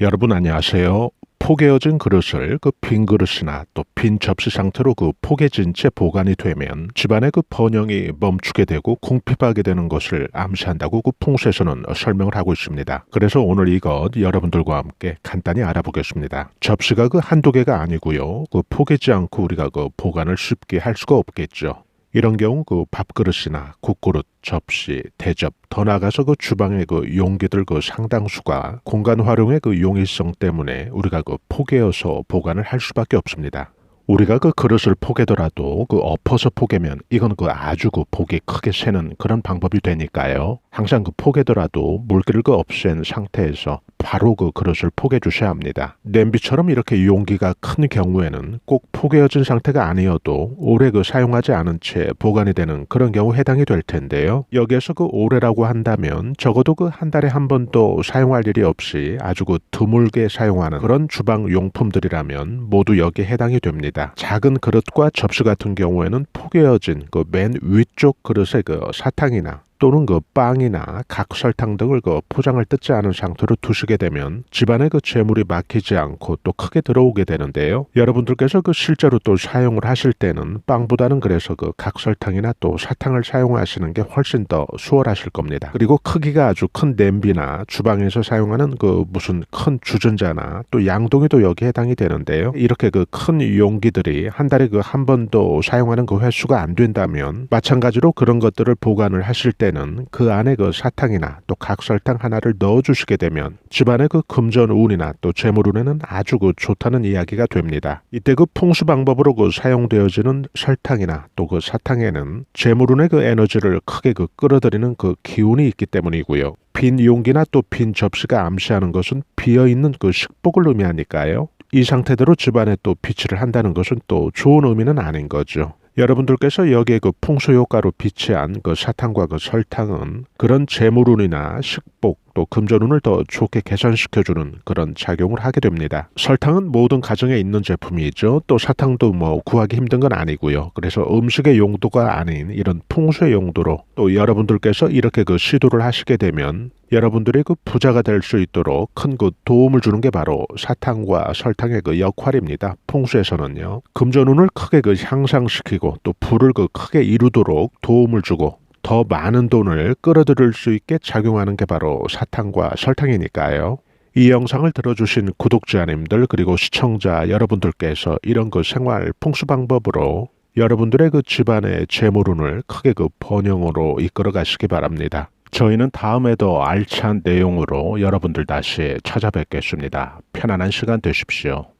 여러분 안녕하세요. 포개어진 그릇을 그 빈 그릇이나 또 빈 접시 상태로 그 포개진 채 보관이 되면 집안의 그 번영이 멈추게 되고 궁핍하게 되는 것을 암시한다고 그 풍수에서는 설명을 하고 있습니다. 그래서 오늘 이것 여러분들과 함께 간단히 알아보겠습니다. 접시가 그 한두 개가 아니고요. 그 포개지 않고 우리가 그 보관을 쉽게 할 수가 없겠죠. 이런 경우 그 밥그릇이나 국그릇, 접시, 대접, 더 나아가서 그 주방의 그 용기들 그 상당수가 공간 활용의 그 용이성 때문에 우리가 그 포개어서 보관을 할 수밖에 없습니다. 우리가 그 그릇을 포개더라도 그 엎어서 포개면 이건 그 아주 그 보기 크게 새는 그런 방법이 되니까요. 항상 그 포개더라도 물기를 그 없앤 상태에서 바로 그 그릇을 포개 주셔야 합니다. 냄비처럼 이렇게 용기가 큰 경우에는 꼭 포개어진 상태가 아니어도 오래 그 사용하지 않은 채 보관이 되는 그런 경우 해당이 될 텐데요. 여기에서 그 오래라고 한다면 적어도 그 한 달에 한 번도 사용할 일이 없이 아주 그 드물게 사용하는 그런 주방 용품들이라면 모두 여기에 해당이 됩니다. 작은 그릇과 접시 같은 경우에는 포개어진 그 맨 위쪽 그릇의 그 사탕이나 또는 그 빵이나 각설탕 등을 그 포장을 뜯지 않은 상태로 두시게 되면 집안에 그 재물이 막히지 않고 또 크게 들어오게 되는데요. 여러분들께서 그 실제로 또 사용을 하실 때는 빵보다는 그래서 그 각설탕이나 또 사탕을 사용하시는 게 훨씬 더 수월하실 겁니다. 그리고 크기가 아주 큰 냄비나 주방에서 사용하는 그 무슨 큰 주전자나 또 양동이도 여기 해당이 되는데요. 이렇게 그 큰 용기들이 한 달에 그 한 번도 사용하는 그 횟수 가 안 된다면 마찬가지로 그런 것들을 보관을 하실 때 때는 그 안에 그 사탕이나 또 각설탕 하나를 넣어 주시게 되면 집안의 그 금전 운이나 또 재물 운에는 아주 그 좋다는 이야기가 됩니다. 이때 그 풍수 방법으로 그 사용되어지는 설탕이나 또 그 사탕에는 재물 운의 그 에너지를 크게 그 끌어들이는 그 기운이 있기 때문이고요. 빈 용기나 또 빈 접시가 암시하는 것은 비어 있는 그 식복을 의미하니까요. 이 상태대로 집안에 또 비치를 한다는 것은 또 좋은 의미는 아닌 거죠. 여러분들께서 여기에 그 풍수 효과로 비치한 그 사탕과 그 설탕은 그런 재물운이나 식복 또 금전운을 더 좋게 개선시켜주는 그런 작용을 하게 됩니다. 설탕은 모든 가정에 있는 제품이죠. 또 사탕도 뭐 구하기 힘든 건 아니고요. 그래서 음식의 용도가 아닌 이런 풍수의 용도로 또 여러분들께서 이렇게 그 시도를 하시게 되면 여러분들이 그 부자가 될 수 있도록 큰 그 도움을 주는 게 바로 사탕과 설탕의 그 역할입니다. 풍수에서는요. 금전운을 크게 그 향상시키고 또 불을 그 크게 이루도록 도움을 주고 더 많은 돈을 끌어들일 수 있게 작용하는 게 바로 사탕과 설탕이니까요. 이 영상을 들어주신 구독자님들 그리고 시청자 여러분들께서 이런 그 생활 풍수 방법으로 여러분들의 그 집안의 재물운을 크게 그 번영으로 이끌어 가시기 바랍니다. 저희는 다음에도 알찬 내용으로 여러분들 다시 찾아뵙겠습니다. 편안한 시간 되십시오.